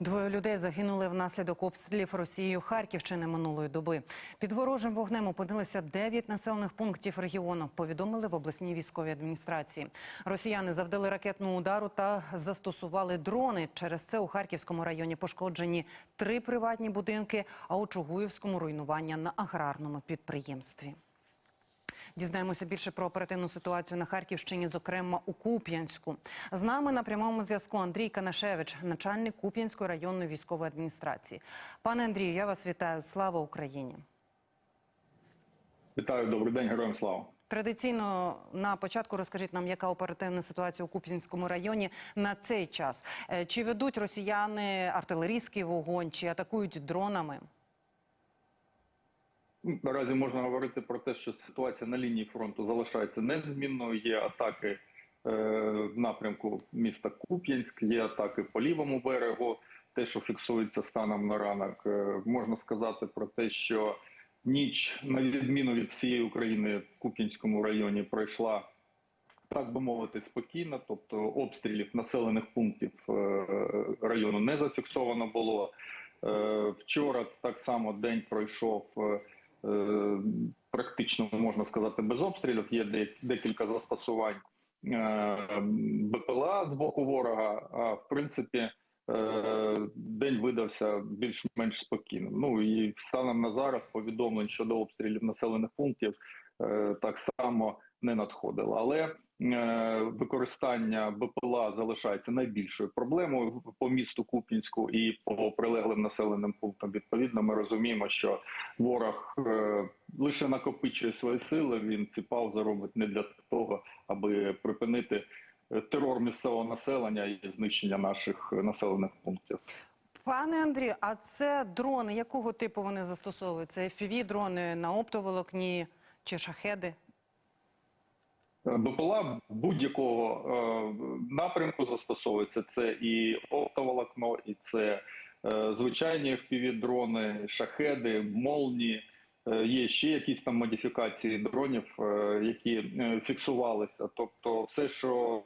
Двоє людей загинули внаслідок обстрілів Росією Харківщини минулої доби. Під ворожим вогнем опинилися дев'ять населених пунктів регіону. Повідомили в обласній військовій адміністрації. Росіяни завдали ракетну удару та застосували дрони. Через це у Харківському районі пошкоджені три приватні будинки, а у Чугуївському руйнування на аграрному підприємстві. Дізнаємося більше про оперативну ситуацію на Харківщині, зокрема у Куп'янську. З нами на прямому зв'язку Андрій Канашевич, начальник Куп'янської районної військової адміністрації. Пане Андрію, я вас вітаю. Слава Україні! Вітаю, добрий день, героям слава. Традиційно на початку розкажіть нам, яка оперативна ситуація у Куп'янському районі на цей час. Е, Чи ведуть росіяни артилерійський вогонь, чи атакують дронами? Ну, Наразі можна говорити про те, що ситуація на лінії фронту залишається незмінною. Є атаки е, в напрямку міста Куп'янськ, є атаки по лівому берегу. Те, що фіксується станом на ранок, Е, можна сказати про те, що ніч, на відміну від всієї України, в Куп'янському районі пройшла. Так би мовити, спокійно, тобто обстрілів населених пунктів е, району не зафіксовано було. Е, Вчора так само день пройшов е, практично, можна сказати, без обстрілів. Є де- декілька застосувань е, БПЛА з боку ворога. А в принципі, е, день видався більш-менш спокійним. Ну і станом на зараз повідомлень щодо обстрілів населених пунктів е, так само не надходило. Але е, використання БПЛА залишається найбільшою проблемою по місту Куп'янську і по прилеглим населеним пунктам. Відповідно, ми розуміємо, що ворог е, лише накопичує свої сили. Він ці паузи робить не для того, аби припинити е, терор місцевого населення і знищення наших е, населених пунктів. Пане Андрію, а це дрони якого типу вони застосовують? Це fpv дрони на оптоволокні чи шахеди? БПЛА будь-якого е, напрямку застосовується. Це і оптоволокно, і це е, звичайні FPV-дрони, шахеди, молні. Е, Є ще якісь там модифікації дронів, е, які е, фіксувалися. Тобто, все, що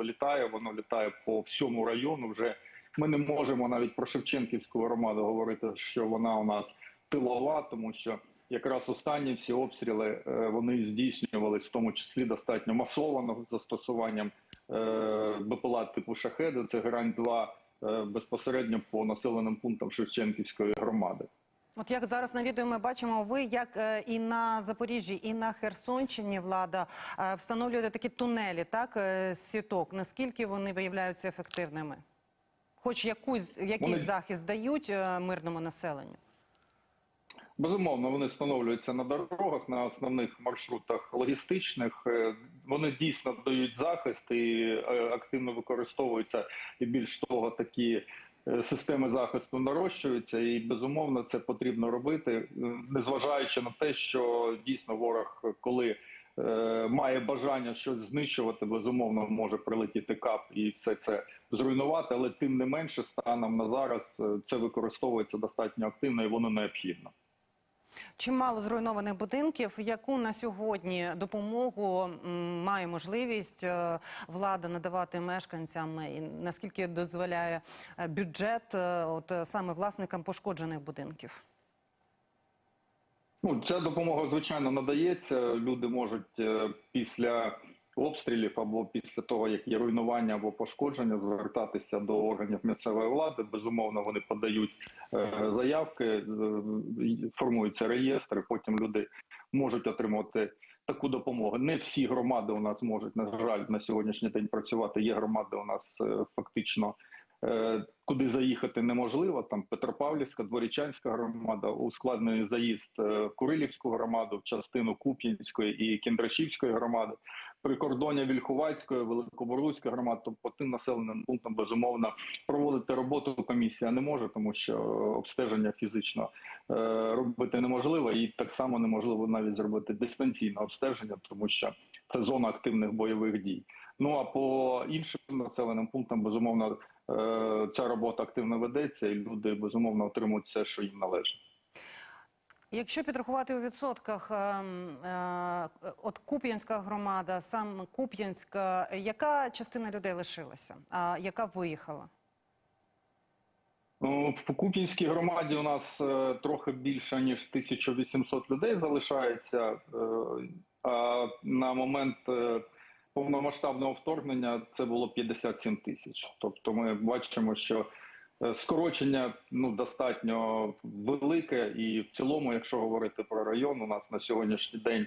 е, літає, воно літає по всьому району. Вже ми не можемо навіть про Шевченківську громаду говорити, що вона у нас тилова, тому що якраз останні всі обстріли е, вони здійснювались, в тому числі достатньо масовано застосуванням е, БПЛА типу шахеди. Це грань 2 е, безпосередньо по населеним пунктам Шевченківської громади. От як зараз на відео ми бачимо, ви як і на Запоріжжі, і на Херсонщині влада встановлюєте такі тунелі, так сіток. Наскільки вони виявляються ефективними? Хоч якусь якийсь Вони- захист дають мирному населенню? Безумовно, вони встановлюються на дорогах на основних маршрутах логістичних. Е, Вони дійсно дають захист і е, активно використовуються. І більш того, такі е, системи захисту нарощуються, і безумовно це потрібно робити, незважаючи на те, що дійсно ворог, коли має бажання щось знищувати, безумовно може прилетіти кап і все це зруйнувати. Але тим не менше, станом на зараз це використовується достатньо активно і воно необхідно. Чимало зруйнованих будинків. Яку на сьогодні допомогу має можливість е, влада надавати мешканцям, і наскільки дозволяє е, бюджет е, от саме власникам пошкоджених будинків? Ну, ця допомога, звичайно, надається. Люди можуть після обстрілів або після того, як є руйнування або пошкодження, звертатися до органів місцевої влади. Безумовно, вони подають е, заявки, е, формуються реєстри. Потім люди можуть отримати таку допомогу. Не всі громади у нас можуть, на жаль, на сьогоднішній день працювати. Є громади у нас е, фактично. Куди заїхати неможливо, там Петропавлівська, Дворічанська громада, ускладнений заїзд в Курилівську громаду, в частину Куп'янської і Кіндрашівської громади, прикордоння Вільхувацької, Великоборлуцької громади, тобто тим населеним пунктам безумовно проводити роботу комісія не може, тому що обстеження фізично е, робити неможливо, і так само неможливо навіть зробити дистанційне обстеження, тому що це зона активних бойових дій. Ну а по іншим населеним пунктам безумовно е, ця робота активно ведеться, і люди безумовно отримують все, що їм належить. Якщо підрахувати у відсотках, ем, е, от Куп'янська громада, сам Куп'янська, яка частина людей лишилася, а яка виїхала? Ну, В Куп'янській громаді у нас е, трохи більше ніж 1800 людей залишається. е, А на момент е, повномасштабного вторгнення це було 57 тисяч. Тобто, ми бачимо, що е, скорочення ну достатньо велике, і в цілому, якщо говорити про район, у нас на сьогоднішній день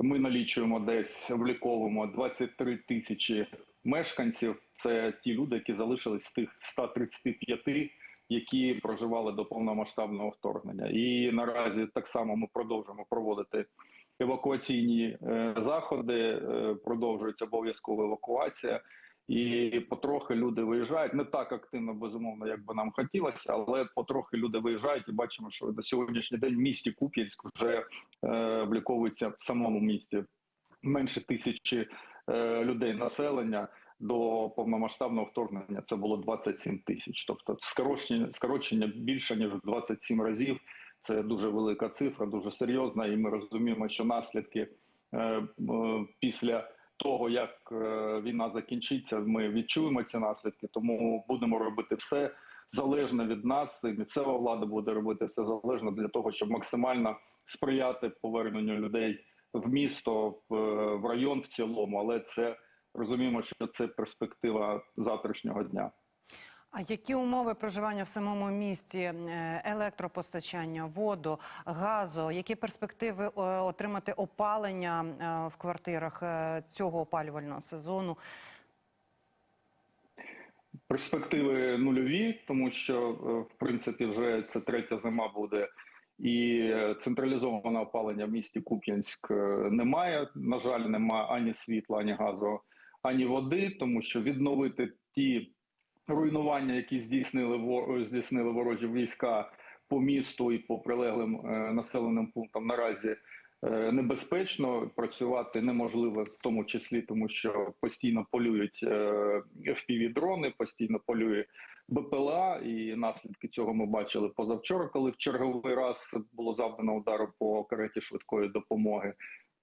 ми налічуємо десь обліковуємо 23 тисячі мешканців. Це ті люди, які залишились з тих 135, які проживали до повномасштабного вторгнення. І наразі так само ми продовжуємо проводити евакуаційні е, заходи. е, продовжується обов'язкова евакуація. І потрохи люди виїжджають не так активно, безумовно, як би нам хотілося, але потрохи люди виїжджають і бачимо, що на сьогоднішній день в місті Куп'янськ вже е, обліковується в самому місті менше тисячі е, людей населення. До повномасштабного вторгнення це було 27 тисяч. Тобто скорочення, скорочення більше ніж в 27 разів. Це дуже велика цифра, дуже серйозна, і ми розуміємо, що наслідки е, е, після того, як е, війна закінчиться, ми відчуємо ці наслідки. Тому будемо робити все залежно від нас. І місцева влада буде робити все залежно для того, щоб максимально сприяти поверненню людей в місто, в, в район в цілому. Але це розуміємо, що це перспектива завтрашнього дня. А які умови проживання в самому місті, Е, електропостачання, воду, газу? Які перспективи е, отримати опалення е, в квартирах цього опалювального сезону? Перспективи нульові, тому що в принципі вже це третя зима буде, і е, централізованого опалення в місті Куп'янськ немає. На жаль, немає ані світла, ані газу, ані води, тому що відновити ті руйнування, які здійснили во- здійснили ворожі війська по місту і по прилеглим е, населеним пунктам наразі е, небезпечно. Працювати неможливо, в тому числі тому, що постійно полюють fpv дрони, постійно полює БПЛА, і наслідки цього ми бачили позавчора, коли в черговий раз було завдано удару по кареті швидкої допомоги.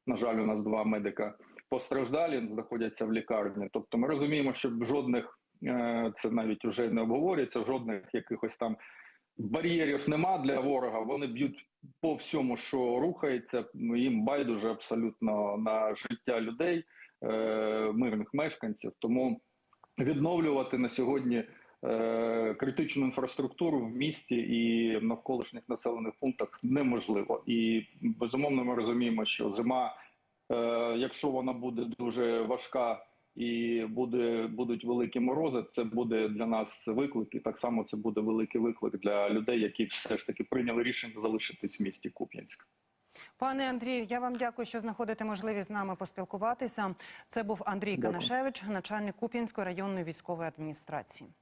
На жаль, у нас два медика постраждалі знаходяться в лікарні. Тобто, ми розуміємо, що жодних е, це навіть вже не обговорюється, жодних якихось там бар'єрів нема для ворога. Вони б'ють по всьому, що рухається. Їм байдуже абсолютно на життя людей, е, мирних мешканців. Тому відновлювати на сьогодні е, критичну інфраструктуру в місті і в навколишніх населених пунктах неможливо. І безумовно, ми розуміємо, що зима, е, якщо вона буде дуже важка. І буде будуть великі морози. Це буде для нас виклик, і так само це буде великий виклик для людей, які все ж таки прийняли рішення залишитись в місті Куп'янськ. Пане Андрію, я вам дякую, що знаходите можливість з нами поспілкуватися. Це був Андрій. Канашевич, начальник Куп'янської районної військової адміністрації.